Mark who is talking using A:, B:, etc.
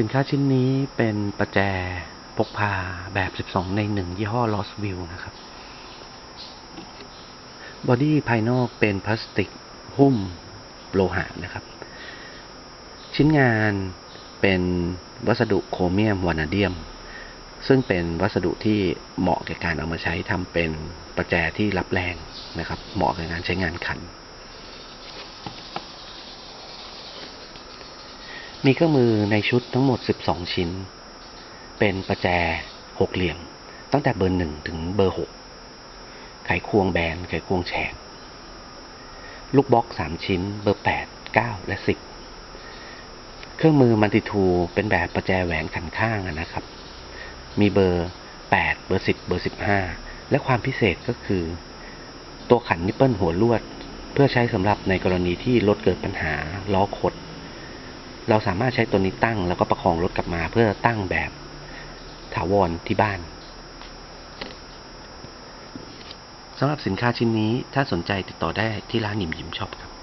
A: สินค้าชิ้นนี้เป็นประแจพกพาแบบ 12 ใน 1 ยี่ห้อ Lost View นะครับ บอดี้ภายนอกเป็นพลาสติกหุ้มโลหะนะครับ ชิ้นงานเป็นวัสดุโครเมียมวานาเดียม ซึ่งเป็นวัสดุที่เหมาะแก่การเอามาใช้ทำเป็นประแจที่รับแรงนะครับ เหมาะกับการใช้งานขัน มีเครื่องมือในชุดทั้งหมด 12 ชิ้น เป็นประแจหกเหลี่ยม ตั้งแต่เบอร์หนึ่งถึงเบอร์หกไขควงแบน ไขควงแฉก ลูกบล็อกสามชิ้น เบอร์แปดเก้าและสิบ เครื่องมือมันติทูเป็นแบบประแจแหวนขันข้างนะครับ มีเบอร์แปดเบอร์สิบเบอร์สิบห้า และความพิเศษก็คือ ตัวขันนิปเปิลหัวลวด เพื่อใช้สำหรับในกรณีที่รถเกิดปัญหาล้อขด เราสามารถใช้ตัวนี้ตั้งแล้วก็ประคองรถกลับมาเพื่อตั้งแบบถาวรที่บ้านสำหรับสินค้าชิ้นนี้ถ้าสนใจติดต่อได้ที่ร้านหยิมหยิมช็อปครับ